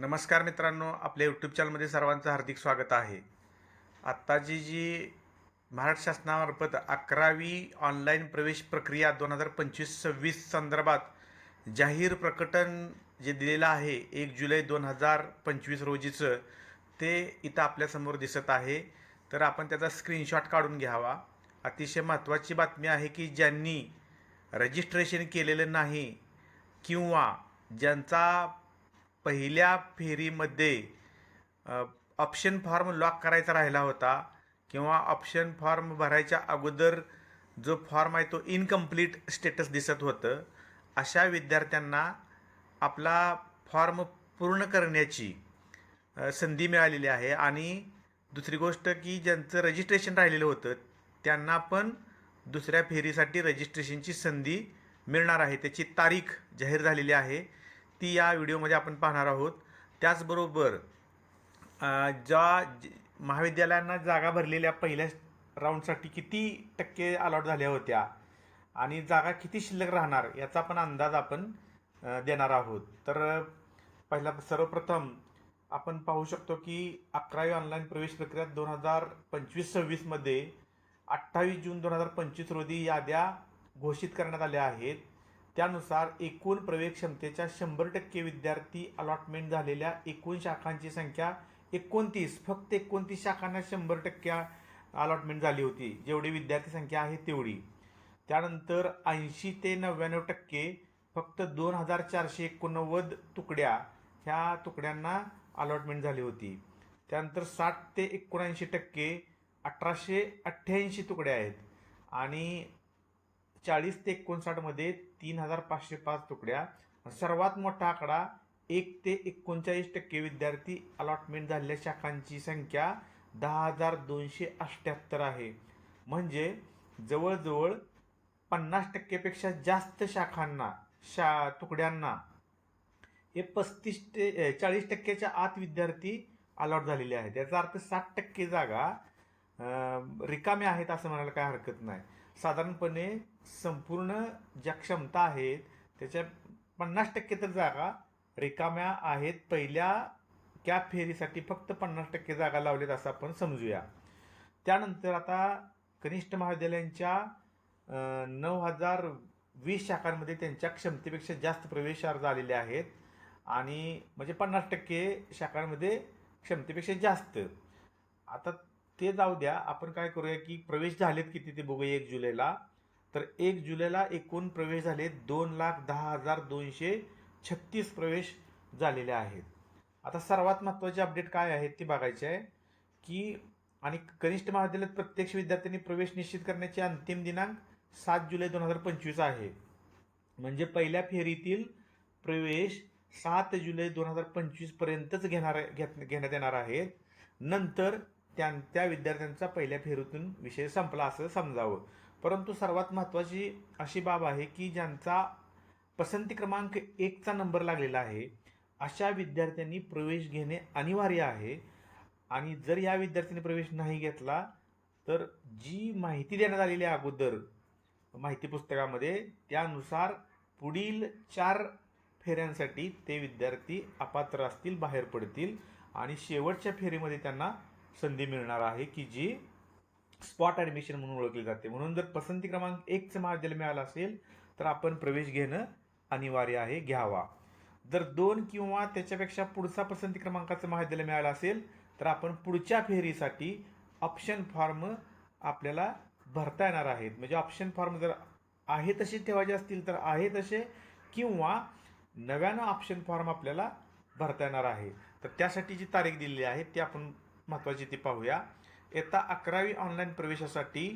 नमस्कार मित्रांनो आपल्या यूट्यूब चॅनलमध्ये सर्वांचं हार्दिक स्वागत आहे. आत्ताची जी महाराष्ट्र शासनामार्फत अकरावी ऑनलाईन प्रवेश प्रक्रिया दोन हजार पंचवीस सव्वीस संदर्भात जाहीर प्रकटन जे दिलेलं आहे एक जुलै दोन हजार पंचवीस रोजीचं ते इथं आपल्यासमोर दिसत आहे. तर आपण त्याचा स्क्रीनशॉट काढून घ्यावा. अतिशय महत्त्वाची बातमी आहे की ज्यांनी रजिस्ट्रेशन केलेलं नाही किंवा ज्यांचा पहिल्या फेरीमध्ये ऑप्शन फॉर्म लॉक करायचा राहिला होता किंवा ऑप्शन फॉर्म भरायच्या अगोदर जो फॉर्म आहे तो इनकम्प्लीट स्टेटस दिसत होतं. अशा विद्यार्थ्यांना आपला फॉर्म पूर्ण करण्याची संधी मिळालेली आहे. आणि दुसरी गोष्ट की ज्यांचं रजिस्ट्रेशन राहिलेलं होतं त्यांना पण दुसऱ्या फेरीसाठी रजिस्ट्रेशनची संधी मिळणार आहे. त्याची तारीख जाहीर झालेली आहे. ती या व्हिडिओमध्ये आपण पाहणार आहोत. त्याचबरोबर ज्या ज- महाविद्यालयांना जागा भरलेल्या पहिल्या राऊंडसाठी किती टक्के अलॉट झाल्या होत्या आणि जागा किती शिल्लक राहणार याचा पण अंदाज आपण देणार आहोत. तर पहिला सर्वप्रथम आपण पाहू शकतो की अकरावी ऑनलाईन प्रवेश प्रक्रिया दोन हजार पंचवीस सव्वीसमध्ये अठ्ठावीस जून दोन हजार पंचवीस रोजी याद्या घोषित करण्यात आल्या आहेत. त्यानुसार एकूण प्रवेश क्षमतेच्या शंभर टक्के विद्यार्थी अलॉटमेंट झालेल्या एकूण शाखांची संख्या एकोणतीस फक्त एकोणतीस शाखांना शंभर टक्के अलॉटमेंट झाली होती. जेवढी विद्यार्थी संख्या आहे तेवढी. त्यानंतर ऐंशी ते नव्याण्णव टक्के फक्त दोन हजार चारशे एकोणनव्वद तुकड्या ह्या तुकड्यांना अलॉटमेंट झाली होती. त्यानंतर साठ ते एकोणऐंशी टक्के अठराशे अठ्ठ्याऐंशी तुकड्या आहेत. आणि चाळीस ते एकोणसाठमध्ये तीन हजार पाचशे पाच तुकड्या. सर्वात मोठा आकडा एक ते एकोणचाळीस टक्के विद्यार्थी अलॉटमेंट झालेल्या शाखांची संख्या दहा हजार दोनशे अठ्ठ्याहत्तर आहे. म्हणजे जवळजवळ पन्नास टक्केपेक्षा जास्त शाखांना शा तुकड्यांना हे पस्तीस ते चाळीस टक्क्याच्या आत विद्यार्थी अलॉट झालेले आहेत. याचा अर्थ साठ टक्के जागा रिकाम्या आहेत असं म्हणायला काय हरकत नाही. साधारणपणे संपूर्ण ज्या क्षमता आहेत त्याच्या पन्नास टक्के तर जागा रिकाम्या आहेत. पहिल्या कॅब फेरीसाठी फक्त पन्नास टक्के जागा लावलेत असं आपण समजूया. त्यानंतर आता कनिष्ठ महाविद्यालयांच्या नऊ हजार वीस शाखांमध्ये त्यांच्या क्षमतेपेक्षा जास्त प्रवेश अर्ज आलेले आहेत. आणि म्हणजे पन्नास टक्के शाखांमध्ये क्षमतेपेक्षा जास्त. आता ते जाऊ द्या. आपण काय करूया की प्रवेश झालेत किती ते बघूया एक जुलैला. तर एक जुलैला एकूण प्रवेश झाले दोन लाख दहा हजार दोनशे छत्तीस प्रवेश झालेले आहेत. आता सर्वात महत्त्वाचे अपडेट काय आहेत ते बघायचे आहे की आणि कनिष्ठ महाविद्यालयात प्रत्यक्ष विद्यार्थ्यांनी प्रवेश निश्चित करण्याचे अंतिम दिनांक सात जुलै दोन हजार पंचवीस आहे. म्हणजे पहिल्या फेरीतील प्रवेश सात जुलै दोन हजार पंचवीसपर्यंतच घेणार घेत घेण्यात येणार आहेत. नंतर त्या त्या विद्यार्थ्यांचा पहिल्या फेरीतून विषय संपला असं समजावं. परंतु सर्वात महत्त्वाची अशी बाब आहे की ज्यांचा पसंती क्रमांक एकचा नंबर लागलेला आहे अशा विद्यार्थ्यांनी प्रवेश घेणे अनिवार्य आहे. आणि जर या विद्यार्थ्यांनी प्रवेश नाही घेतला तर जी माहिती देण्यात आलेली आहे अगोदर माहिती पुस्तकामध्ये त्यानुसार पुढील चार फेऱ्यांसाठी ते विद्यार्थी अपात्र असतील बाहेर पडतील. आणि शेवटच्या फेरीमध्ये त्यांना संधी मिळणार आहे की जी स्पॉट ॲडमिशन म्हणून ओळखली जाते. म्हणून जर पसंती क्रमांक एकचं महाविद्यालय मिळालं असेल तर आपण प्रवेश घेणं अनिवार्य आहे घ्यावा. जर दोन किंवा त्याच्यापेक्षा पुढचा पसंती क्रमांकाचं महाविद्यालय मिळालं असेल तर आपण पुढच्या फेरीसाठी ऑप्शन फॉर्म आपल्याला भरता येणार आहेत. म्हणजे ऑप्शन फॉर्म जर आहे तसे ठेवायचे असतील तर आहे तसे किंवा नव्यानं ऑप्शन फॉर्म आपल्याला भरता येणार आहे. तर त्यासाठी जी तारीख दिलेली आहे ती आपण महत्त्वाची ती पाहूया. येता अकरावी ऑनलाईन प्रवेशासाठी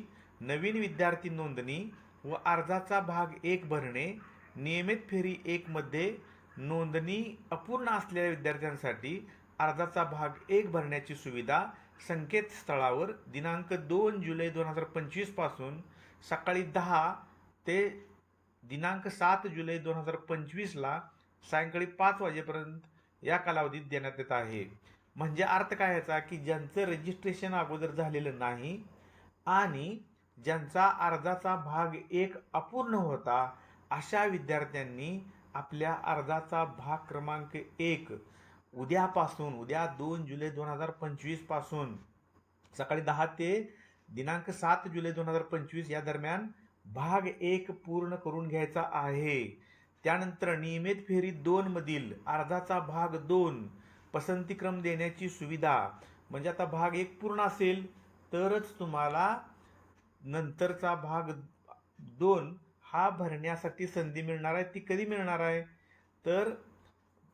नवीन विद्यार्थी नोंदणी व अर्जाचा भाग एक भरणे नियमित फेरी एकमध्ये नोंदणी अपूर्ण असलेल्या विद्यार्थ्यांसाठी अर्जाचा भाग एक भरण्याची सुविधा संकेतस्थळावर दिनांक दोन जुलै दोन हजार पंचवीसपासून सकाळी दहा ते दिनांक सात जुलै दोन हजार पंचवीसला सायंकाळी पाच वाजेपर्यंत या कालावधीत देण्यात येत आहे. म्हणजे अर्थ काय याचा? की ज्यांचं रजिस्ट्रेशन अगोदर झालेलं नाही आणि ज्यांचा अर्जाचा भाग एक अपूर्ण होता अशा विद्यार्थ्यांनी आपल्या अर्जाचा भाग क्रमांक एक उद्यापासून उद्या दोन जुलै दोन हजार पंचवीसपासून सकाळी दहा ते दिनांक सात जुलै दोन हजार पंचवीस या दरम्यान भाग एक पूर्ण करून घ्यायचा आहे. त्यानंतर नियमित फेरी दोनमधील अर्जाचा भाग दोन पसंतीक्रम देण्याची सुविधा म्हणजे आता भाग एक पूर्ण असेल तरच तुम्हाला नंतरचा भाग दोन हा भरण्यासाठी संधी मिळणार आहे. ती कधी मिळणार आहे? तर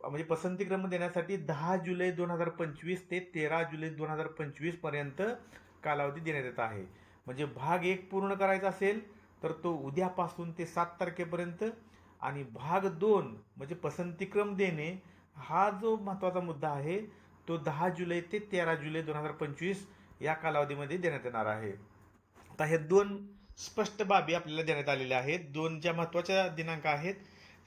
म्हणजे पसंतीक्रम देण्यासाठी दहा जुलै दोन हजार पंचवीस ते तेरा जुलै दोन हजार पंचवीसपर्यंत कालावधी देण्यात येत आहे. म्हणजे भाग एक पूर्ण करायचा असेल तर तो उद्यापासून ते सात तारखेपर्यंत आणि भाग दोन म्हणजे पसंतीक्रम देणे हा जो महत्त्वाचा मुद्दा आहे तो दहा जुलै ते तेरा जुलै दोन हजार पंचवीस या कालावधीमध्ये देण्यात येणार आहे. आता हे दोन स्पष्ट बाबी आपल्याला देण्यात आलेल्या आहेत. दोन ज्या महत्त्वाच्या दिनांक आहेत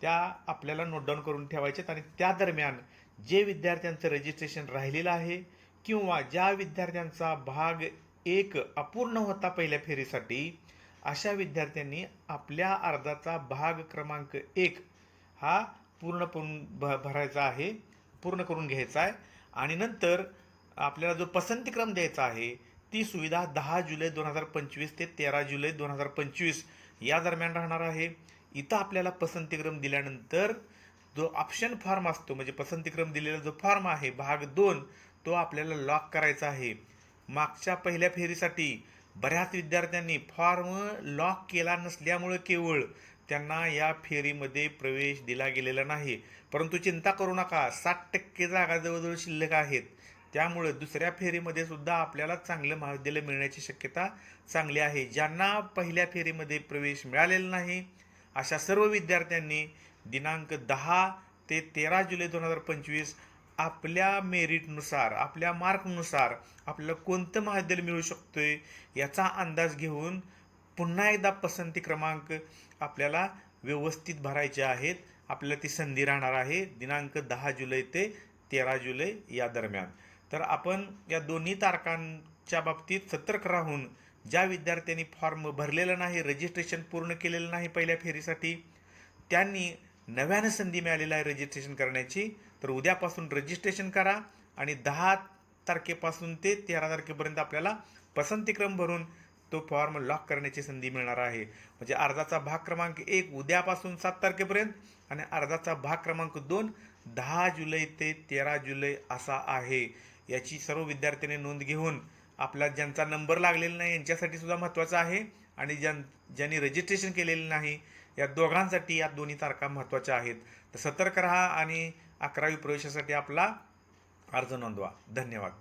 त्या आपल्याला नोट डाऊन करून ठेवायच्यात आणि त्या दरम्यान जे विद्यार्थ्यांचं रजिस्ट्रेशन राहिलेलं आहे किंवा ज्या विद्यार्थ्यांचा भाग एक अपूर्ण होता पहिल्या फेरीसाठी अशा विद्यार्थ्यांनी आपल्या अर्जाचा भाग क्रमांक एक हा पूर्ण करून भ भरायचा आहे पूर्ण करून घ्यायचा आहे. आणि नंतर आपल्याला जो पसंतीक्रम द्यायचा आहे ती सुविधा दहा जुलै दोन हजार पंचवीस ते तेरा जुलै दोन हजार पंचवीस या दरम्यान राहणार आहे. इथं आपल्याला पसंतीक्रम दिल्यानंतर जो ऑप्शन फॉर्म असतो म्हणजे पसंतीक्रम दिलेला जो फॉर्म आहे भाग दोन तो आपल्याला लॉक करायचा आहे. मागच्या पहिल्या फेरीसाठी बऱ्याच विद्यार्थ्यांनी फॉर्म लॉक केला नसल्यामुळे केवळ त्यांना या फेरीमध्ये प्रवेश दिला गेलेला नाही. परंतु चिंता करू नका साठ टक्के जागा जवळजवळ शिल्लक आहेत. त्यामुळे दुसऱ्या फेरीमध्ये सुद्धा आपल्याला चांगलं महाविद्यालय मिळण्याची शक्यता चांगली आहे. ज्यांना पहिल्या फेरीमध्ये प्रवेश मिळालेला नाही अशा सर्व विद्यार्थ्यांनी दिनांक दहा ते तेरा जुलै दोन हजार पंचवीस आपल्या मेरिटनुसार आपल्या मार्कनुसार आपल्याला कोणतं महाविद्यालय मिळू शकतोय याचा अंदाज घेऊन पुन्हा एकदा पसंती क्रमांक आपल्याला व्यवस्थित भरायचे आहेत. आपल्याला ती संधी राहणार आहे दिनांक दहा जुलै ते तेरा जुलै या दरम्यान. तर आपण या दोन्ही तारखांच्या बाबतीत सतर्क राहून ज्या विद्यार्थ्यांनी फॉर्म भरलेला नाही रजिस्ट्रेशन पूर्ण केलेलं नाही पहिल्या फेरीसाठी त्यांनी नव्यानं संधी मिळालेली आहे रजिस्ट्रेशन करण्याची. तर उद्यापासून रजिस्ट्रेशन करा आणि दहा तारखेपासून ते तेरा तारखेपर्यंत आपल्याला पसंतीक्रम भरून तो फॉर्म लॉक करण्याची संधी मिळणार आहे. म्हणजे अर्जाचा भाग क्रमांक एक उद्यापासून सात तारखेपर्यंत आणि अर्जाचा भाग क्रमांक दोन दहा जुलै ते तेरा जुलै असा आहे. याची सर्व विद्यार्थ्यांनी नोंद घेऊन आपला ज्यांचा नंबर लागलेला नाही यांच्यासाठी सुद्धा महत्त्वाचा आहे आणि ज्यां ज्यांनी रजिस्ट्रेशन केलेलं नाही या दोघांसाठी या दोन्ही तारखा महत्त्वाच्या आहेत. तर सतर्क राहा आणि अकरावी प्रवेशासाठी आपला अर्ज नोंदवा. धन्यवाद.